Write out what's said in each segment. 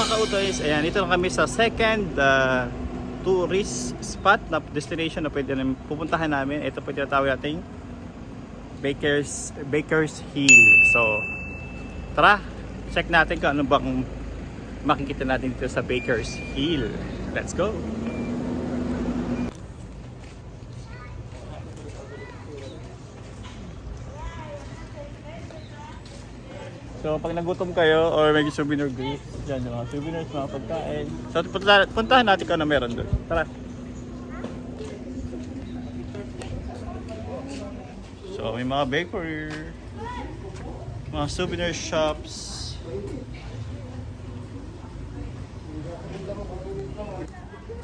mga kautoys? Ayan, dito na kami sa second uh, tourist spot na destination na pwede namin pupuntahan namin. Ito po tinatawag nating Baker's, Baker's Hill. So, tara, check natin kung ano bang makikita natin dito sa Baker's Hill. Let's go! So pag nagutom kayo or may souvenir goods, dyan yung mga souvenirs, mga pagkain. So punta, puntahan natin kung ano meron doon. Tara. So may mga bakery, mga souvenir shops.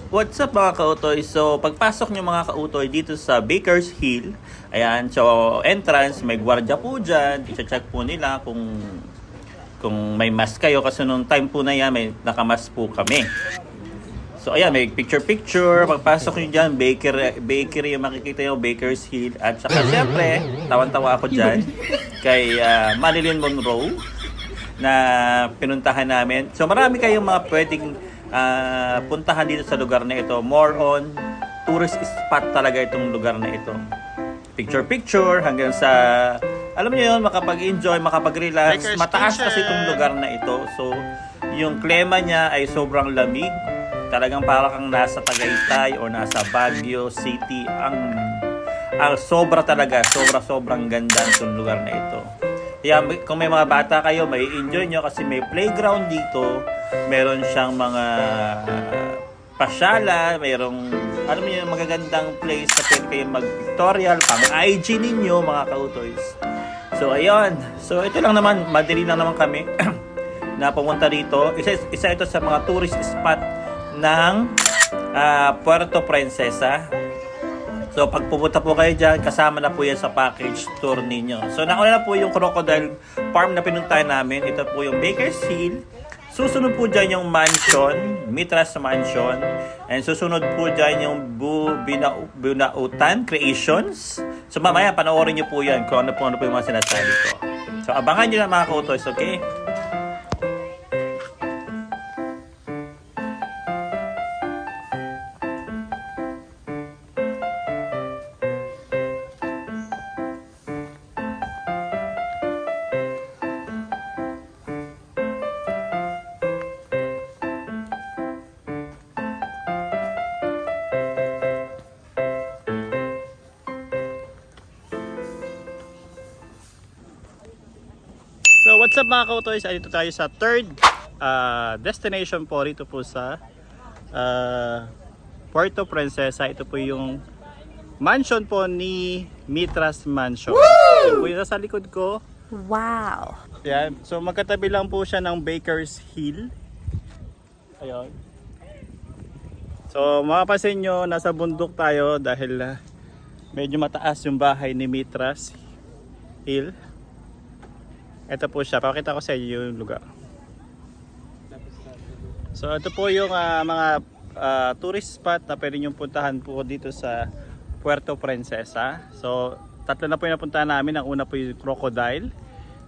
What's up mga kautoy? So, pagpasok nyo mga kautoy dito sa Baker's Hill, ayan, so entrance, may gwardiya po dyan. I-check po nila kung kung may mask kayo kasi nung time po na yan, may nakamas po kami. So, ayan, may picture-picture. Pagpasok nyo dyan, bakery, bakery yung makikita nyo, Baker's Hill. At saka, syempre, tawan-tawa ako dyan kay ah, Marilyn Monroe na pinuntahan namin. So marami kayong mga pwedeng ah, puntahan dito sa lugar na ito. More on tourist spot talaga itong lugar na ito. Picture-picture hanggang sa alam niyo yun, makapag-enjoy, makapag-relax. Mataas Kitchen. kasi itong lugar na ito. So, yung klima niya ay sobrang lamig. Talagang para kang nasa Tagaytay o nasa Baguio City. Ang ang sobra talaga, sobra sobrang ganda itong lugar na ito. Kaya kung may mga bata kayo, may enjoy nyo kasi may playground dito. Meron siyang mga ah, pasyala, mayroong alam niyo yung magagandang place na pwede kayong mag-pictorial, pang IG ninyo mga kautoys. So ayun, so ito lang naman, madali lang naman kami na pumunta dito. Isa, isa ito sa mga tourist spot ng ah, Puerto Princesa. So pag pupunta po kayo dyan, kasama na po yan sa package tour ninyo. So nauna na po yung crocodile farm na pinuntahan namin. Ito po yung Baker's Hill. Susunod po dyan yung mansion, Mitras Mansion. And susunod po dyan yung Bu Bina, Binautan Creations. So mamaya panoorin nyo po yan kung ano po, ano po yung mga sinasabi ko. So abangan nyo na mga kautos, okay? What's up mga kautoys? Ay, Dito tayo sa third uh, destination po rito po sa uh, Puerto Princesa. Ito po yung mansion po ni Mitras Mansion. Ito po yung nasa likod ko. Wow. Yan. So magkatabi lang po siya ng Baker's Hill. Ayun. So mapapansin nyo, nasa bundok tayo dahil ah, medyo mataas yung bahay ni Mitras Hill. Ito po siya. Pakita ko sa inyo yung lugar. So ito po yung ah, mga ah, tourist spot na pwede nyo puntahan po dito sa Puerto Princesa. So tatlo na po yung napuntahan namin. Ang una po yung Crocodile.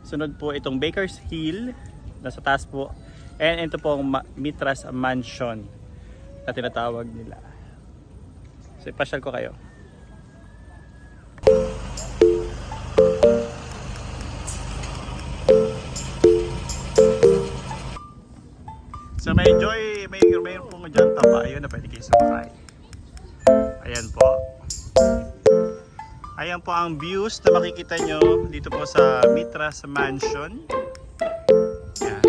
Sunod po itong Baker's Hill. Nasa taas po. And ito po ang Mitras Mansion na tinatawag nila. So ipasyal ko kayo. Ayun na pwede kayo sumakay. Ayan po. Ayan po ang views na makikita nyo dito po sa Mitras Mansion. Ayan.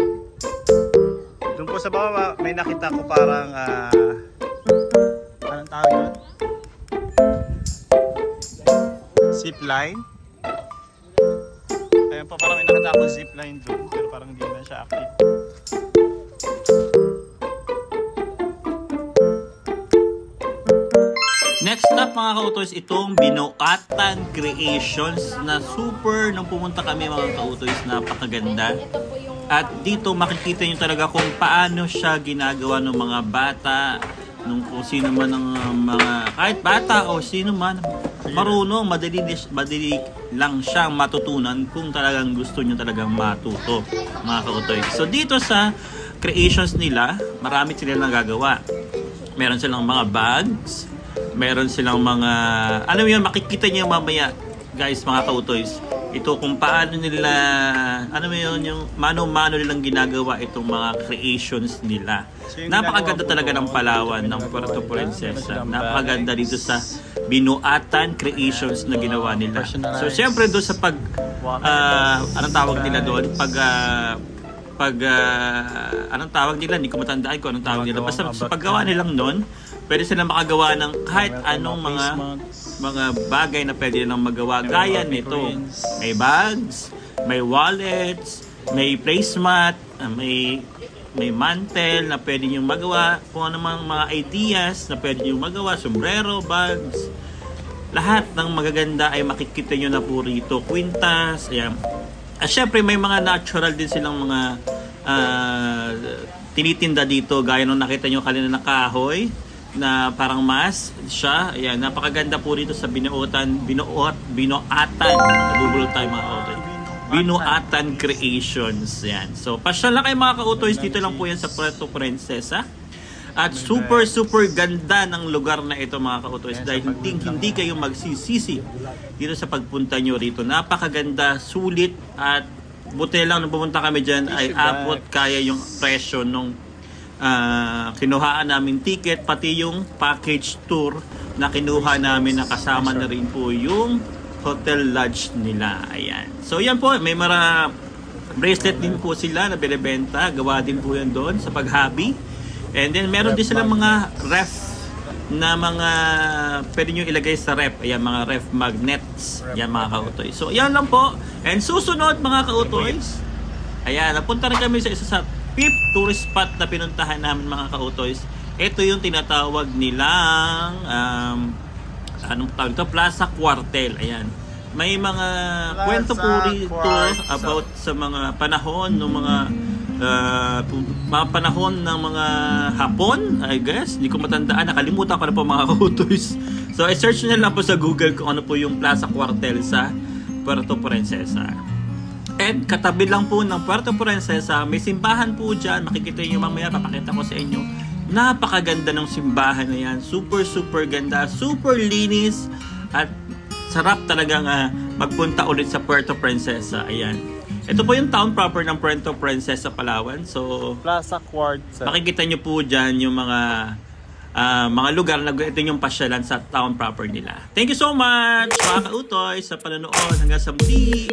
Doon po sa baba may nakita ko parang ah anong tawag yun? Zip line. Ayan po parang may nakita ko zip line doon pero parang hindi na siya active. Next up mga kautoys, itong Binuatan Creations na super nung pumunta kami mga kautoys, napakaganda. At dito makikita nyo talaga kung paano siya ginagawa ng mga bata, nung kung sino man ang uh, mga, kahit bata o sino man, marunong, madali, madali lang siyang matutunan kung talagang gusto nyo talagang matuto, mga kautoy. So dito sa creations nila, marami sila nagagawa. Meron silang mga bags, meron silang mga, ano yun, makikita niyo mamaya, guys, mga kautoys, ito kung paano nila, ano mo yun, yung mano-mano nilang ginagawa itong mga creations nila. So, Napakaganda talaga ng Palawan, ng Puerto Princesa. Napakaganda dito sa Binuatan Creations na ginawa nila. So, syempre doon sa pag, bottles, anong tawag nila doon? Pag, ah, pag, ah, anong tawag nila? Hindi ko matandaan kung anong tawag nila. Basta sa paggawa nilang noon, pwede silang makagawa ng kahit anong mga mga bagay na pwede nilang magawa. Gaya nito. May bags, may wallets, may placemat, ah, may may mantel na pwede nyo magawa, kung ano mang mga ideas na pwede nyo magawa, sombrero, bags, lahat ng magaganda ay makikita nyo na po rito. Quintas, ayan. At syempre may mga natural din silang mga ah, tinitinda dito gaya nung nakita nyo kanina na kahoy na parang mas siya. Ayan, napakaganda po rito sa binuotan, binuot, binuatan. Nabubulot tayo mga kautoy. Binuatan Creations. Yan. So, pasyal lang kayo mga kautoys. Dito lang po yan sa Puerto Princesa. At super super ganda ng lugar na ito mga kautoys dahil hindi, hindi kayo magsisisi dito sa pagpunta nyo rito. Napakaganda, sulit at buti lang nung pumunta kami dyan ay abot kaya yung presyo nung ah, kinuhaan namin ticket pati yung package tour na kinuha namin na kasama na rin po yung hotel lodge nila. Ayan. So yan po, may mara bracelet din po sila na binibenta. Gawa din po yan doon sa paghabi. And then meron din sila mga ref na mga pwede nyo ilagay sa ref. Ayan, mga ref magnets. Yan mga kautoy. So yan lang po. And susunod mga kautoy, ayan, napunta rin kami sa isa sa fifth tourist spot na pinuntahan namin mga kautoys. Ito yung tinatawag nilang um, anong tawag ito? Plaza Quartel. Ayan. May mga Plaza kwento po rito about sa mga panahon ng mga uh, mga panahon ng mga Hapon, I guess. Hindi ko matandaan. Nakalimutan ko na po mga kautoys. So, i-search nyo lang po sa Google kung ano po yung Plaza Quartel sa Puerto Princesa. And katabi lang po ng Puerto Princesa, may simbahan po dyan. Makikita nyo mamaya, papakita ko sa inyo. Napakaganda ng simbahan na yan. Super, super ganda. Super linis. At sarap talagang ah, magpunta ulit sa Puerto Princesa. Ayan. Ito po yung town proper ng Puerto Princesa, Palawan. So, Plaza Quartz. makikita nyo po dyan yung mga ah, mga lugar na ito yung pasyalan sa town proper nila. Thank you so much mga kautoy sa panonood hanggang sa muli.